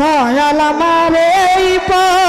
দয়াল আমার এই পথ।